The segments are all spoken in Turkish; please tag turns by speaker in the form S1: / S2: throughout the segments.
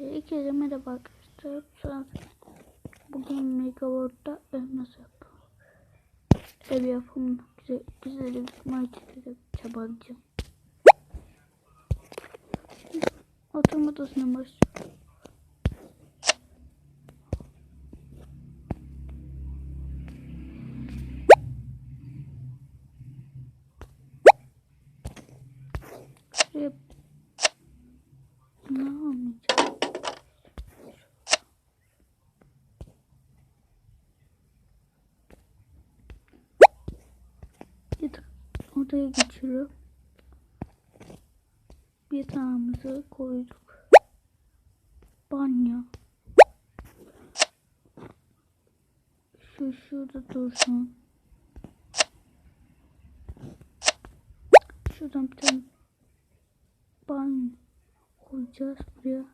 S1: Herkese merhaba arkadaşlar. Bugün Megaworld'da nasıl yapalım? Ev yapımı güzel, güzel bir markete çabalayacağım. Oturma odasına başlıyorum. Şuraya ne almayacağım? Yatak odaya geçiyorum. Yatağımızı koyduk. Banyo. Şu şurada dursun. Şuradan bir tane banyo koyacağız buraya.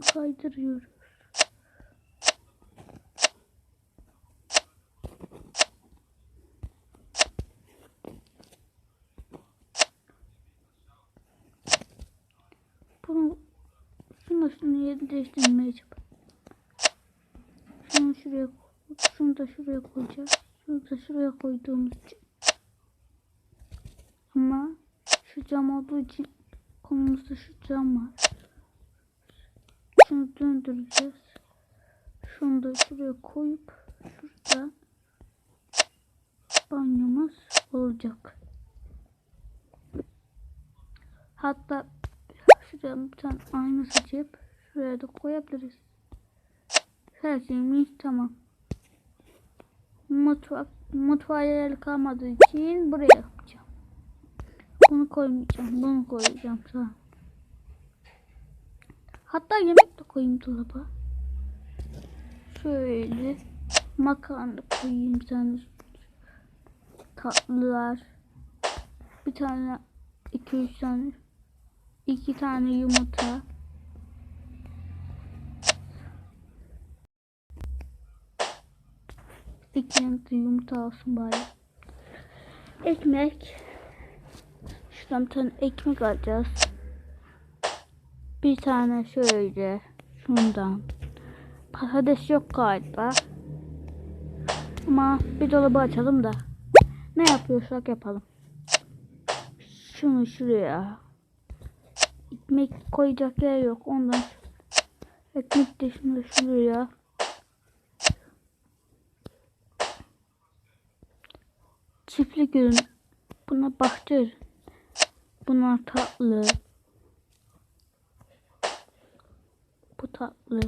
S1: Kaydırıyoruz. Bunu şunu şunu yerini değiştirmeye. Şunu şuraya şunu da şuraya koyacağız. Şunu da şuraya koyduğumuz için. Ama şu cam olduğu için konumuzda şu cam var. Şunu döndüreceğiz. Şunu da şuraya koyup şurada banyomuz olacak. Hatta şuraya bir tane ayna seçip şuraya da koyabiliriz. Her şeyimiz tamam. Mutfak, mutfağa yer kalmadığı için buraya yapacağım. Bunu koymayacağım. Bunu koyacağım sonra. Hatta yemek de koyayım dolaba. Şöyle makarna koyayım tane tatlılar. Bir tane iki üç tane iki tane yumurta. İki de yumurta olsun bari. Ekmek. Şuradan bir tane ekmek alacağız. Bir tane şöyle şundan. Patates yok galiba. Ama bir dolabı açalım da. Ne yapıyorsak yapalım. Şunu şuraya. Ekmek koyacak yer yok. Ondan ekmek de şunu şuraya. Çiftlik ürün. Buna bahçe ürün. Bunlar tatlı. Bu tatlı.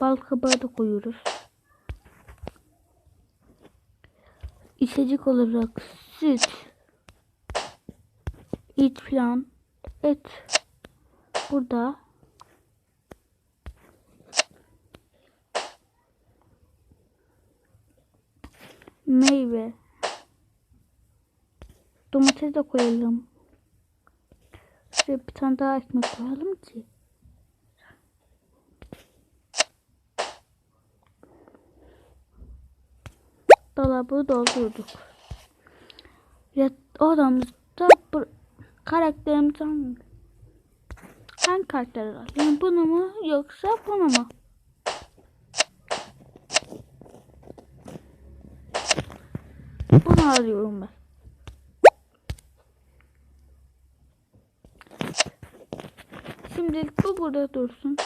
S1: Bal kabağı da koyuyoruz. İçecek olarak süt, et falan, et burada. Meyve. Domates de koyalım. Şuraya bir tane daha ekmek koyalım ki. Dolabı doldurduk. Ya odamızda karakterimiz hangi? Hangi karakter var? Yani bunu mu yoksa bunu mu? Bunu arıyorum ben. Şimdilik bu burada dursun.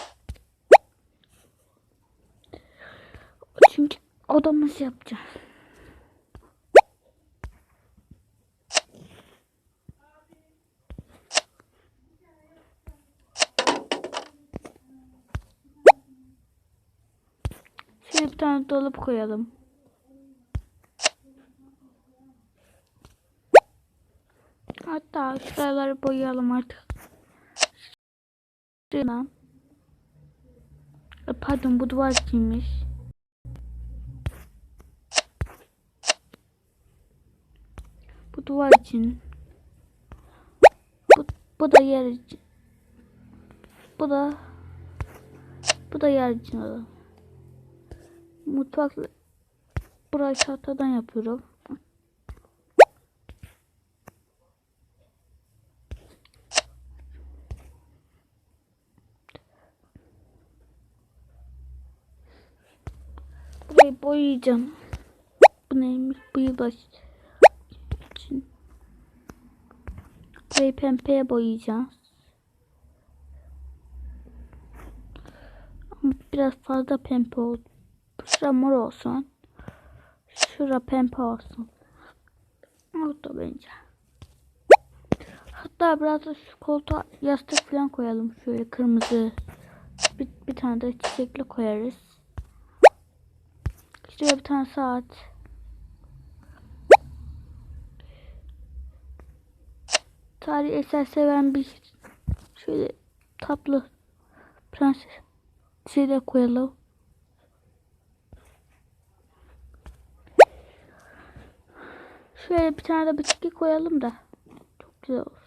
S1: Çünkü odamız yapacağız. Şöyle bir tane dolap koyalım. Hatta şuraları boyayalım artık. Şuradan E, Pardon bu duvar kimmiş? Bu duvar için. Bu, bu da yer için. Bu da bu da yer için olan. Mutfak burayı tahtadan yapıyorum. Burayı boyayacağım. Bu neymiş? Bu yılbaşı için. Burayı pembeye boyayacağız. Ama biraz fazla pembe oldu. Şura mor olsun. Şura pembe olsun. Oldu bence. Hatta biraz da şu koltuğa yastık falan koyalım. Şöyle kırmızı. Bir, bir tane de çiçekli koyarız. Şuraya bir tane saat. Tarih eser seven bir şöyle tatlı prenses şey de koyalım. Şöyle bir tane de bitki koyalım da çok güzel olur.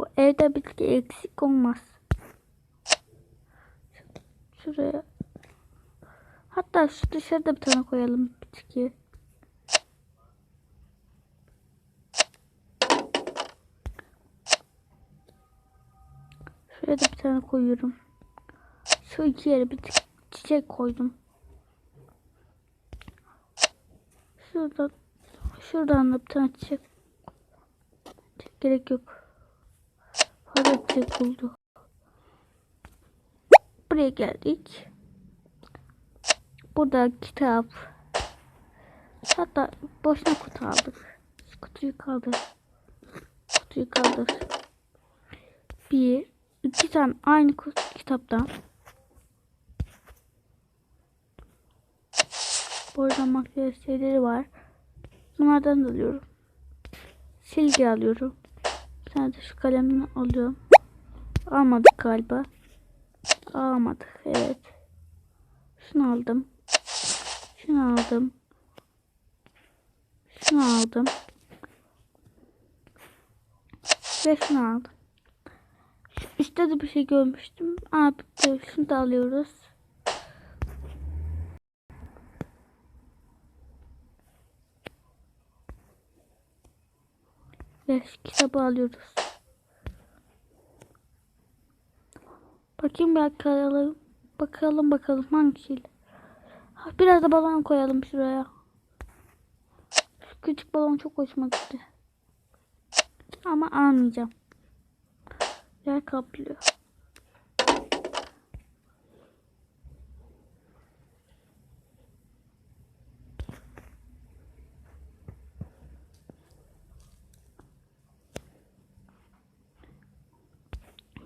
S1: Bu evde bitki eksik olmaz. Şuraya. Hatta şu dışarıda bir tane koyalım bitki. Şuraya da bir tane koyuyorum. Şu iki yere bir çi- çiçek koydum. Şuradan şuradan da bir tane. Çiçek gerek yok. Fazla çiçek buldu. Buraya geldik. Burada kitap. Hatta boşuna kutu aldık. Kutuyu kaldır. Kutuyu kaldır. Bir, iki tane aynı kitaptan. Burada makyaj şeyleri var. Bunlardan da alıyorum. Silgi alıyorum. Tane de şu kalemini alıyorum. Almadık galiba. Almadık. Evet. Şunu aldım. Şunu aldım. Şunu aldım. Ve şunu aldım. Üstte de bir şey görmüştüm. Bitti. şunu da alıyoruz. Ve kitabı alıyoruz. Bakayım bakalım. Bakalım bakalım hangisiyle. Ha, Biraz da balon koyalım şuraya. Şu küçük balon çok hoşuma gitti. Ama almayacağım. Yer kaplıyor.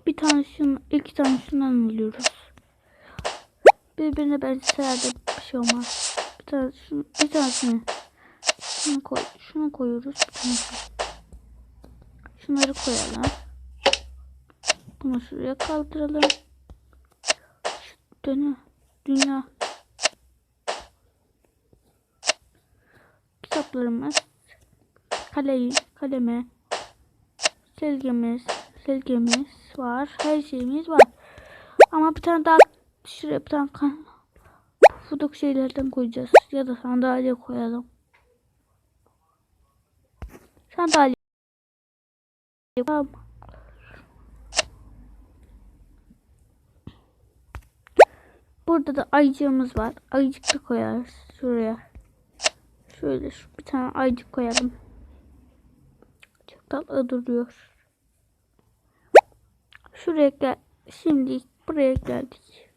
S1: Bir tane şunu, iki tane şundan alıyoruz. Birbirine benzeseler de bir şey olmaz. Bir tane şunu, bir tanesini şunu koy, şunu koyuyoruz. Bir tanesini. Şunları koyalım. Bunu şuraya kaldıralım. Şu dönü, dünya. Kitaplarımız. Kaleyi, kaleme. Silgimiz, silgimiz var. Her şeyimiz var. Ama bir tane daha şuraya bir tane kan pufuduk şeylerden koyacağız. Ya da sandalye koyalım. Sandalye. Tamam. Burada da ayıcığımız var. Ayıcık da koyarız şuraya. Şöyle şu bir tane ayıcık koyalım. Çok tatlı duruyor. Şuraya gel. Şimdi buraya geldik.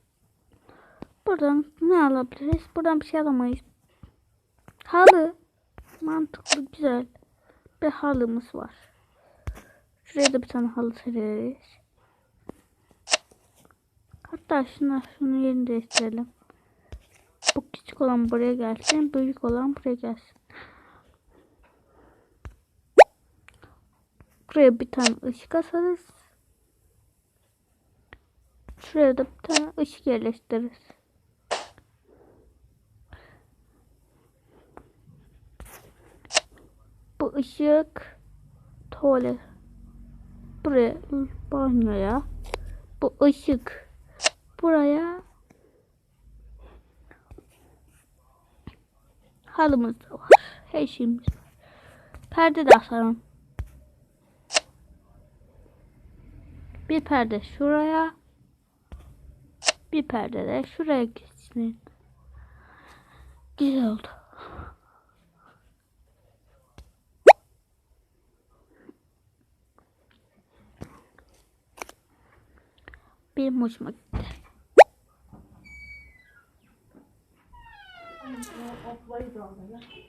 S1: Buradan ne alabiliriz? Buradan bir şey alamayız. Halı. Mantıklı, güzel. Bir halımız var. Şuraya da bir tane halı sereriz. Hatta şuna şunu yerini değiştirelim. Bu küçük olan buraya gelsin. Büyük olan buraya gelsin. Şuraya bir tane ışık asarız. Şuraya da bir tane ışık yerleştiririz. Bu ışık tuvalet. Buraya banyoya. Bu ışık buraya halımız var. Her şeyimiz var. Perde de asarım. Bir perde şuraya bir perdede şuraya gitsin. Güzel oldu. Benim hoşuma gitti. Thank you.